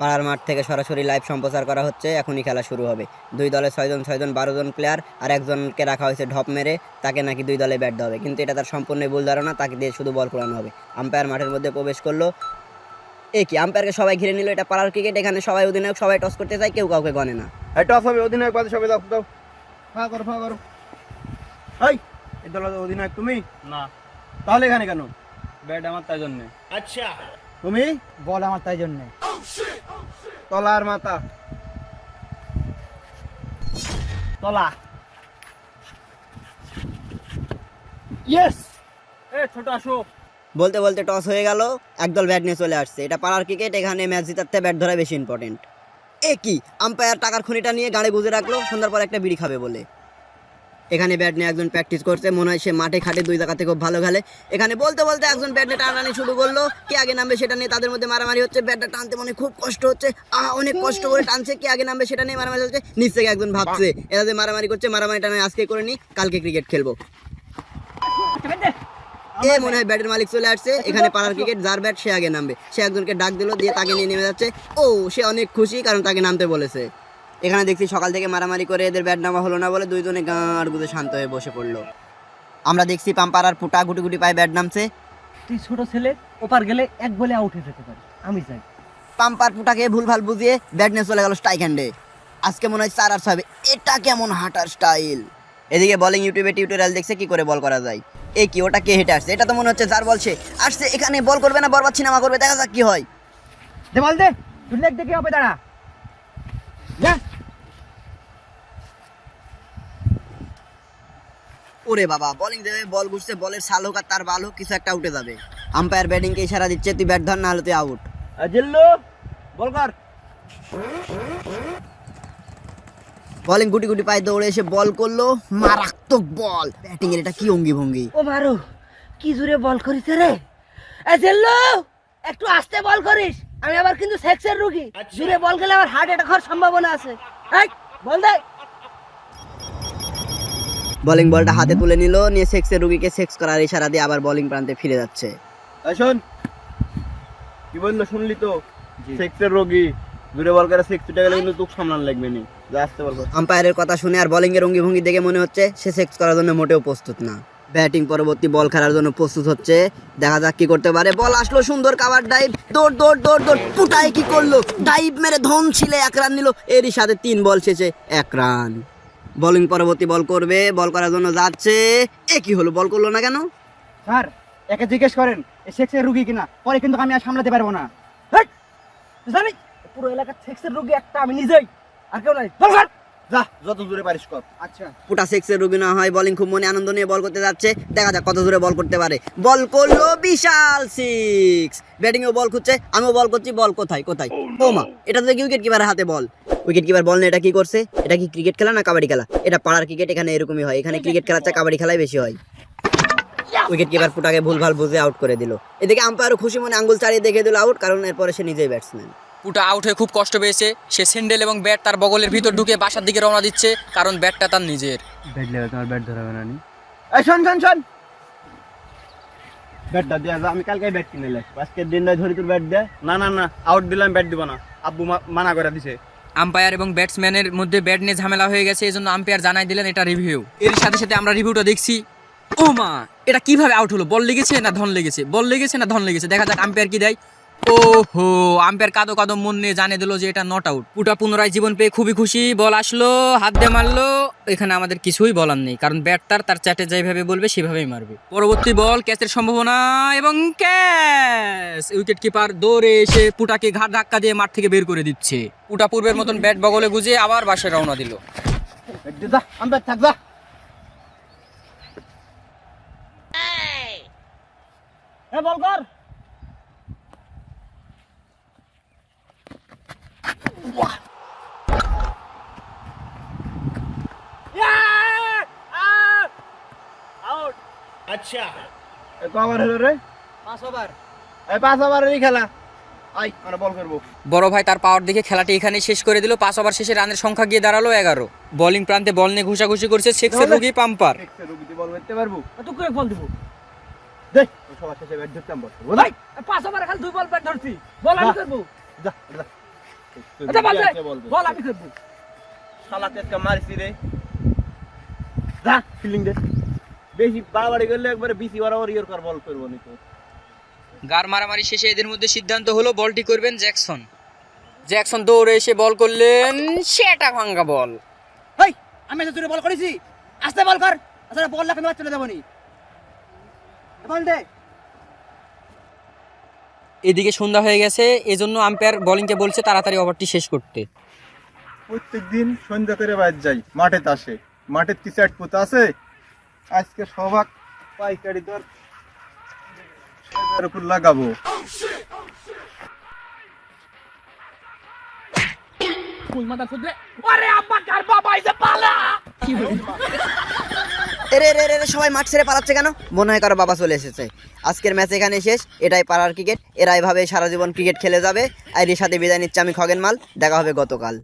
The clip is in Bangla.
পাড়ার মাঠ থেকে সরাসরি লাইভ সম্প্রচার করা হচ্ছে এখনই খেলা শুরু হবে। দুই দলে ছয়জন ছয়জন বারো জন প্লেয়ার আর একজনকে রাখা হয়েছে ঢপ মেরে তাকে নাকি দুই দলে ব্যাট দেওয়া হবে। কিন্তু এটা তার সম্পূর্ণ ভুল ধারণা তাকে দিয়ে শুধু বল করানো হবে। আম্পায়ার মাঠের মধ্যে প্রবেশ করল। এ কি আম্পায়ারকে সবাই ঘিরে নিল? এটা পাড়ার ক্রিকেট এখানে সবাই অধিনায়ক সবাই টস করতে চায় কেউ কাউকে গনে না। এই টস হবে অধিনায়ক বাদে সবাই দাও দাও। ফা করো ফা করো। এই এই দল অধিনায়ক তুমি? না। তাহলে এখানে কেন? ব্যাট আমার তাই জন্য। আচ্ছা তুমি? বল আমার তাই জন্য। তলার মাথা। তলা। ইয়েস এ, ছোট আসো। বলতে বলতে টস হয়ে গেল, একদল ব্যাট নিয়ে চলে আসছে। এটা পাড়ার ক্রিকেট এখানে ম্যাচ জিতাতে ব্যাট ধরা বেশি ইম্পর্টেন্ট এ কি? আম্পায়ার টাকার খনিটা নিয়ে গাড়ি গুজে রাখল, সন্ধ্যার পর একটা বিড়ি খাবে বলে। এখানে ব্যাট নিয়ে একজন প্র্যাকটিস করছে মনে হয় সে মাঠে খাটে দুই জায়গাতে খুব ভালো খেলে। এখানে বলতে বলতে একজন ব্যাট নিয়ে টানাটানি শুরু করল। কে আগে নামবে সেটা নিয়ে তাদের মধ্যে মারামারি হচ্ছে ব্যাটটা টানতে মনে খুব কষ্ট হচ্ছে। আহ অনেক কষ্ট করে টানছে কে আগে নামবে সেটা নিয়ে মারামারি হচ্ছে নিচ থেকে একজন ভাবছে এরা যে মারামারি করছে মারামারিটা আমি আজকে করে নি কালকে ক্রিকেট খেলব। এ মনে হয় ব্যাটের মালিক চলে আসছে এখানে পাড়ার ক্রিকেট যার ব্যাট সে আগে নামবে। সে একজনকে ডাক দিল দিয়ে তাকে নিয়ে নেমে যাচ্ছে। ও সে অনেক খুশি কারণ তাকে নামতে বলেছে। এখানে দেখছি সকাল থেকে মারামারি করে এদের ব্যাট নামা হলো না বলে দুইজনে গাঁড় গুঁজে শান্ত হয়ে বসে পড়ল। আমরা দেখছি পাম্পার আর ফুটা গুটি গুটি পায়ে ব্যাট নামছে। তুই ছোট ছেলে ওপার গেলে এক বলে আউট হয়ে যেতে পারি আমি চাই পাম্পার ফুটাকে ভুলভাল বুঝিয়ে ব্যাট নিয়ে চলে গেল স্ট্রাইক হ্যান্ডে আজকে মনে হয় চার আর ছয়। এটা কেমন হাঁটার স্টাইল এদিকে বলিং ইউটিউবে টিউটোরিয়াল দেখছে কি করে বল করা যায়। এ কি ওটা কে হেঁটে আসছে? এটা তো মনে হচ্ছে যার বলছে। আসছে এখানে বল করবে না বরবাদ সিনেমা করবে দেখা যাক কি হয়। দে বল দে তুই লেগ দেখে হবে দাঁড়া। যা। ওরে বাবা বলিং দেবে বল ঘুরছে বলের সাল হোক আর তার বাল হোক কিছু একটা উঠে যাবে। আম্পায়ার ব্যাটিংকে ইশারা দিচ্ছে তুই ব্যাট ধর না হলে তুই আউট জিল্লু বল কর। বলিং গুটি গুটি পায়ে দৌড়ে এসে বল করল মারাত্মক বল ব্যাটিং এর এটা কি অঙ্গি ভঙ্গি ও মারো কি জোরে বল করিস রে? এ জেল্লো একটু আস্তে বল করিস। আমি আবার কিন্তু সেক্সের রুগী। জোরে বল গেলে আমার হার্ট অ্যাটাক হওয়ার সম্ভাবনা আছে। এই বল দে। বোলিং বলটা হাতে তুলে নিল নিয়ে সেক্সের রুগীকে সেক্স করার ইশারা দিয়ে আবার বোলিং প্রান্তে ফিরে যাচ্ছে। শোন কি বলল শুনলি তো? সেক্সের রোগী দূরে বল করে সেক্স উঠে গেলে কিন্তু তোকে সামলান লাগবে নি। যা আসতে বল আম্পায়ারের কথা শুনে আর বোলিং এর অঙ্গি ভঙ্গি দেখে মনে হচ্ছে সে সেক্স করার জন্য মোটেও প্রস্তুত না। ব্যাটিং পরবর্তী বল খেলার জন্য প্রস্তুত হচ্ছে। দেখা যাক কি করতে পারে। বল আসলো সুন্দর কাভার ডাইভ দৌড় দৌড় দৌড় দৌড়। পুটাই কি করল? ডাইভ মেরে ধন ছিলে এক রান নিল। এরই সাথে তিন বল শেষে এক রান বোলিং পরবর্তী বল করবে। বল করার জন্য যাচ্ছে। এ কি হলো? বল করল না কেন? স্যার, একে জিজ্ঞেস করেন সেক্সের রুগী কিনা? পরে কিন্তু আমি আর সামলাতে পারব না। পুরো এলাকার সেক্সের রুগী একটা আমি নিজেই, আর কেউ নাই। বল। যা যত দূরে পারিস কর। আচ্ছা। পুটা সেক্সের রুগী না হয় বোলিং খুব মনে আনন্দ নিয়ে বল করতে যাচ্ছে। দেখা যাক কত দূরে বল করতে পারে। বল করল বিশাল সিক্স বল খুঁজছে আমিও বল করছি বল কোথায় কোথায়? ও মা এটা তো দেখি উইকেট কিপারের হাতে বল উইকেট কিপার বল নিয়ে এটা কি করছে? এটা কি ক্রিকেট খেলা না কাবাডি খেলা? এটা পাড়ার ক্রিকেট এখানে এরকমই হয়। এখানে ক্রিকেট খেলার চেয়ে কাবাডি খেলাই বেশি হয়। উইকেট কিপার ফুটাকে ভুলভাল বুঝে আউট করে দিল। এদিকে আম্পায়ারও খুশি মনে আঙ্গুল চালিয়ে দেখে দিল আউট কারণ এরপরে সে নিজেই ব্যাটসম্যান পুটা আউট হয়ে খুব কষ্ট পেয়েছে। সে স্যান্ডেল এবং ব্যাট তার বগলের ভিতর ঢুকে বাসার দিকে রওনা দিচ্ছে কারণ ব্যাটটা তার নিজের। ব্যাট লেগে তোমার ব্যাট ধরাবে না নি। এই শোন শোন শোন। ব্যাটটা দিয়ে যা, আমি কালকে ব্যাট কিনে লাই। আজকের দিনটাই ধরি তোর ব্যাট দে না না না আউট দিলাম ব্যাট দিব না। আব্বু মা- মানা করে দিছে। আম্পায়ার এবং ব্যাটসম্যানের মধ্যে ব্যাট নিয়ে ঝামেলা হয়ে গেছে এই জন্য আম্পায়ার জানাই দিলেন এটা রিভিউ এর সাথে সাথে আমরা রিভিউটা দেখছি। ও মা এটা কীভাবে আউট হলো? বল লেগেছে না ধন লেগেছে? বল লেগেছে না ধন লেগেছে? দেখা যাক আম্পায়ার কি দেয়। ও হো আম্পায়ার কাদো কাদো মন নিয়ে জানিয়ে দিল যে এটা নট আউট পুটা পুনরায় জীবন পেয়ে খুবই খুশি বল আসলো হাত দিয়ে মারলো। এখানে আমাদের কিছুই বলার নেই কারণ ব্যাট তার তার চ্যাটে যেভাবে বলবে সেভাবেই মারবে। পরবর্তী বল ক্যাচের সম্ভাবনা এবং ক্যাচ! উইকেট কিপার দৌড়ে এসে পুটাকে ঘাট ধাক্কা দিয়ে মাঠ থেকে বের করে দিচ্ছে। পুটা পূর্বের মতন ব্যাট বগলে গুজে আবার বাসে রওনা দিল। ব্যাট দে যা আমি ব্যাট থাক যা এ বল কর! এ তো হলো রে পাঁচ ওভার এই পাঁচ ওভারেরই খেলা আই আমরা বল করব বড় ভাই তার পাওয়ার দেখে খেলাটি এখানে শেষ করে দিল। পাঁচ ওভার শেষে রানের সংখ্যা গিয়ে দাঁড়াল এগারো। বোলিং প্রান্তে বল নিয়ে ঘুষাঘুষি করছে সেক্সের রুগী পাম্পার। রুগীতে বল করতে পারব? তুই করে বল দিব। দে সবার শেষে ব্যাট ধরতাম বল ভাই পাঁচ ওভার খালি দুই বল ব্যাট ধরছি। বল আমি। করব। যা যা। বল আমি খেলব শালাকে আজকে মারছি রে। যা ফিল্ডিং দে। বেশি বাড়াবাড়ি করলে একবারে বিসি বরাবর ইয়ের কর বল করব নি তো। গার মারামারি শেষে এদের মধ্যে সিদ্ধান্ত হলো বলটি করবেন জ্যাকসন। জ্যাকসন দৌড়ে এসে বল করলেন সেটা ভাঙ্গা বল। আমি এত জোরে বল করেছি। আস্তে বল কর আসলে বল লাখ আমি চলে যাব নি। বল দে। এদিকে সন্ধ্যা হয়ে গেছে এজন্য আম্পায়ার বোলিংকে বলছে তাড়াতাড়ি ওভারটি শেষ করতে। প্রত্যেক দিন সন্ধ্যা করে বাইর যাই মাঠে আসে। মাঠে কি চাট পোতা আছে আজকে সবাক পাইকারি দর উপর লাগাবো। এরে রে রে রে, সবাই মাঠ ছেড়ে পালাচ্ছে কেন? মনে হয় কারও বাবা চলে এসেছে। আজকের ম্যাচ এখানে শেষ এটাই পাড়ার ক্রিকেট এরা এভাবে সারা জীবন ক্রিকেট খেলে যাবে। আর এর সাথে বিদায় নিচ্ছে আমি খগেন মাল দেখা হবে গতকাল।